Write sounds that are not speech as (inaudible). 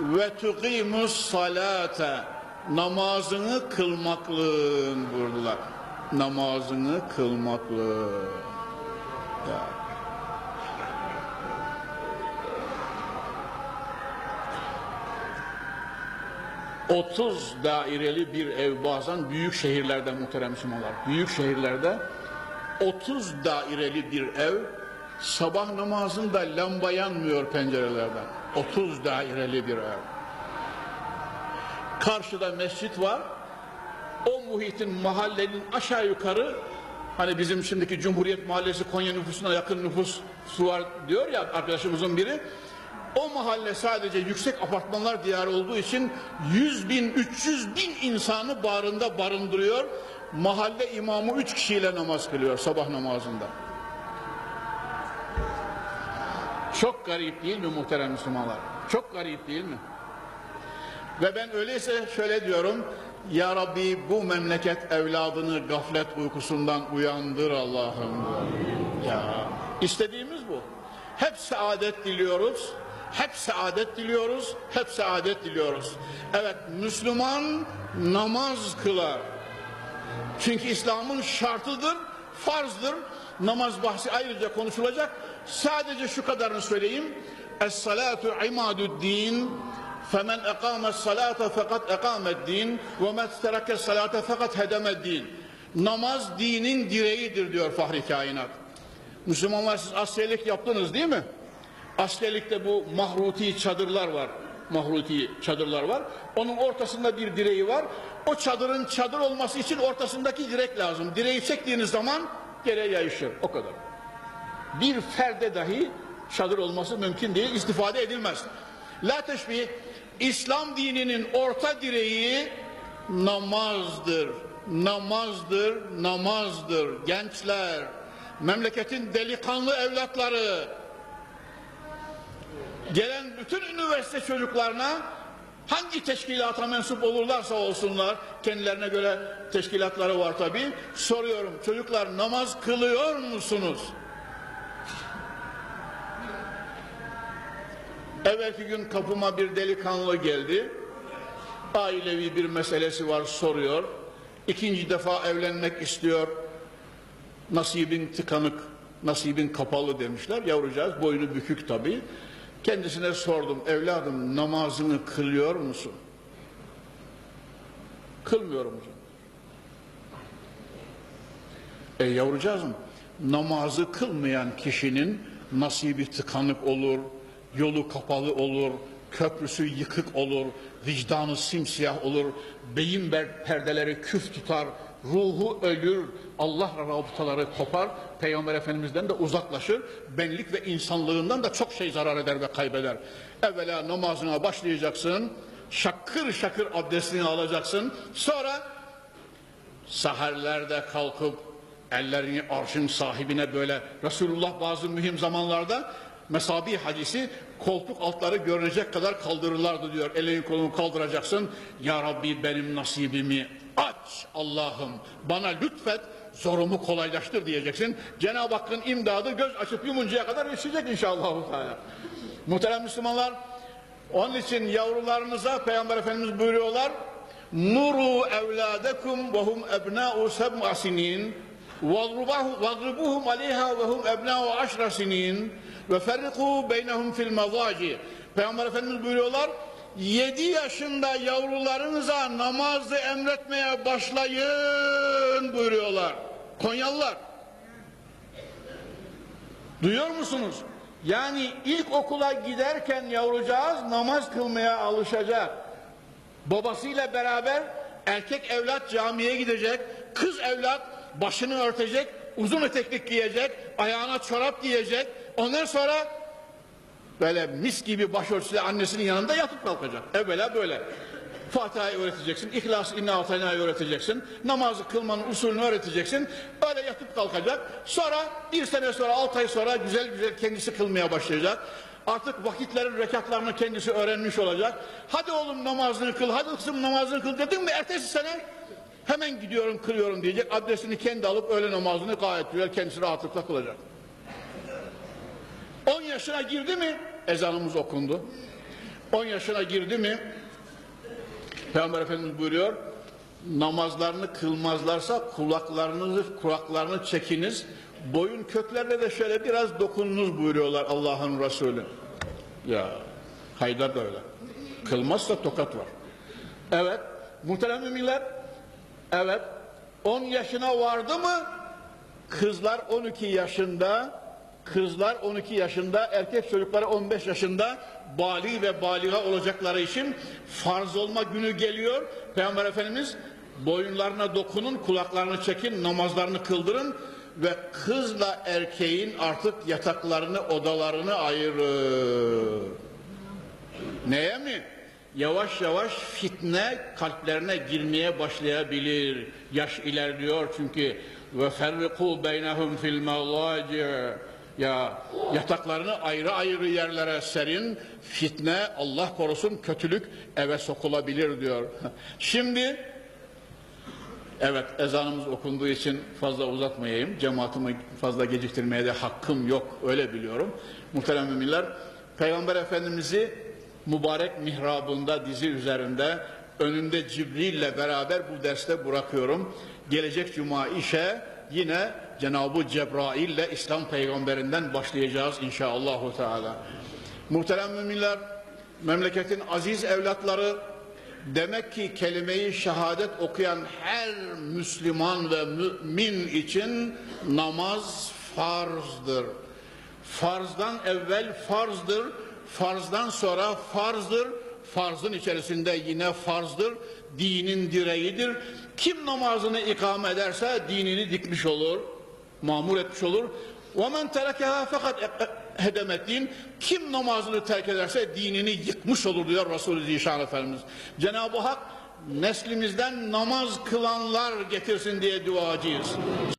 ve tuqimus salate namazını kılmaklığın buyurdular. Namazını kılmaklığın. Ya. Otuz daireli bir ev bazen büyük şehirlerde muhterem Müslümanlar. Büyük şehirlerde 30 daireli bir ev sabah namazında lamba yanmıyor pencerelerden. 30 daireli bir ev. Karşıda mescit var. O muhitin mahallenin aşağı yukarı hani bizim şimdiki Cumhuriyet Mahallesi Konya nüfusuna yakın nüfus var diyor ya arkadaşımızın biri. O mahalle sadece yüksek apartmanlar diyarı olduğu için 100 bin, 300 bin insanı barında barındırıyor. Mahalle imamı üç kişiyle namaz kılıyor sabah namazında. Çok garip değil mi muhterem Müslümanlar? Çok garip değil mi? Ve ben öyleyse şöyle diyorum. Ya Rabbi bu memleket evladını gaflet uykusundan uyandır Allah'ım. Ya istediğimiz bu. Hep saadet diliyoruz. Hep saadet diliyoruz. Hep saadet diliyoruz. Evet Müslüman namaz kılar. Çünkü İslam'ın şartıdır, farzdır. Namaz bahsi ayrıca konuşulacak. Sadece şu kadarını söyleyeyim. Es-salatu imadud-din. Femen ekâme salate fakat ekâmed din ve men tereke salate fakat hedemed din. Namaz dinin direğidir diyor Fahri Kainat. Müslümanlar siz askerlik yaptınız değil mi? Askerlikte bu mahruti çadırlar var. Mahruti çadırlar var. Onun ortasında bir direği var. O çadırın çadır olması için ortasındaki direk lazım. Direği çektiğiniz zaman yere yayışır. O kadar. Bir ferde dahi çadır olması mümkün değil. istifade edilmez. La teşbih İslam dininin orta direği namazdır. Namazdır, namazdır. Gençler, memleketin delikanlı evlatları, gelen bütün üniversite çocuklarına hangi teşkilata mensup olurlarsa olsunlar, kendilerine göre teşkilatları var tabi, soruyorum çocuklar namaz kılıyor musunuz? Evvelki gün kapıma bir delikanlı geldi. Ailevi bir meselesi var soruyor. İkinci defa evlenmek istiyor. Nasibin tıkanık, nasibin kapalı demişler. Yavrucağız boynu bükük tabii. Kendisine sordum, evladım namazını kılıyor musun? Kılmıyorum hocam. E yavrucağızım, namazı kılmayan kişinin nasibi tıkanık olur, yolu kapalı olur, köprüsü yıkık olur, vicdanı simsiyah olur, beyin perdeleri küf tutar, ruhu ölür, Allah rabıtaları kopar, Peygamber Efendimiz'den de uzaklaşır, benlik ve insanlığından da çok şey zarar eder ve kaybeder. Evvela namazına başlayacaksın, şakır şakır abdestini alacaksın, sonra saherlerde kalkıp ellerini arşın sahibine böyle Resulullah bazı mühim zamanlarda mesabi hadisi koltuk altları görünecek kadar kaldırırlardı diyor. Elini kolunu kaldıracaksın. Ya Rabbi benim nasibimi aç Allah'ım. Bana lütfet zorumu kolaylaştır diyeceksin. Cenab-ı Hakk'ın imdadı göz açıp yumuncaya kadar yetişecek inşallah. Muhterem Müslümanlar onun için yavrularınıza Peygamber Efendimiz buyuruyorlar. Nuru evladekum ve hum ebna'u seb'a sinin ve hum ebna'u aşra sinin ve ferriku beynehum fil mazaci. Peygamber Efendimiz buyuruyorlar. 7 yaşında yavrularınıza namazı emretmeye başlayın buyuruyorlar. Konyalılar. Duyuyor musunuz? Yani ilk okula giderken yavrucağız namaz kılmaya alışacak. Babasıyla beraber erkek evlat camiye gidecek, kız evlat başını örtecek, uzun eteklik giyecek, ayağına çorap giyecek. Ondan sonra böyle mis gibi başörtüsüyle annesinin yanında yatıp kalkacak. Evvela böyle. Fatiha'yı öğreteceksin, İhlas İnna Atayna'yı öğreteceksin, namazı kılmanın usulünü öğreteceksin, öyle yatıp kalkacak. Sonra bir sene sonra, altı ay sonra güzel güzel kendisi kılmaya başlayacak. Artık vakitlerin rekatlarını kendisi öğrenmiş olacak. Hadi oğlum namazını kıl, hadi kızım namazını kıl dedin mi ertesi sene hemen gidiyorum kılıyorum diyecek. Adresini kendi alıp öğle namazını gayet güzel kendisi rahatlıkla kılacak. 10 yaşına girdi mi ezanımız okundu. 10 yaşına girdi mi Peygamber Efendimiz buyuruyor namazlarını kılmazlarsa kulaklarınızı kulaklarını çekiniz. Boyun köklerine de şöyle biraz dokununuz buyuruyorlar Allah'ın Resulü. Ya Haydar da öyle. Kılmazsa tokat var. Evet muhterem müminler evet 10 yaşına vardı mı kızlar 12 yaşında kızlar 12 yaşında erkek çocukları 15 yaşında bali ve baliga olacakları için farz olma günü geliyor Peygamber Efendimiz boyunlarına dokunun kulaklarını çekin namazlarını kıldırın ve kızla erkeğin artık yataklarını odalarını ayırın Neye mi? Yavaş yavaş fitne kalplerine girmeye başlayabilir. Yaş ilerliyor çünkü ve ferriku beynehum fil madaci ya yataklarını ayrı ayrı yerlere serin fitne Allah korusun kötülük eve sokulabilir diyor. (laughs) Şimdi Evet ezanımız okunduğu için fazla uzatmayayım. Cemaatimi fazla geciktirmeye de hakkım yok öyle biliyorum. Muhterem müminler Peygamber Efendimiz'i mübarek mihrabında dizi üzerinde önünde Cibril ile beraber bu derste bırakıyorum. Gelecek cuma işe yine Cenab-ı Cebrail ile İslam peygamberinden başlayacağız inşallahü teala. Muhterem müminler memleketin aziz evlatları Demek ki kelimeyi şehadet okuyan her Müslüman ve mümin için namaz farzdır. Farzdan evvel farzdır, farzdan sonra farzdır, farzın içerisinde yine farzdır, dinin direğidir. Kim namazını ikame ederse dinini dikmiş olur, mamur etmiş olur. وَمَنْ تَرَكَهَا fakat hedemetin kim namazını terk ederse dinini yıkmış olur diyor Resulü Zişan Efendimiz. Cenab-ı Hak neslimizden namaz kılanlar getirsin diye duacıyız.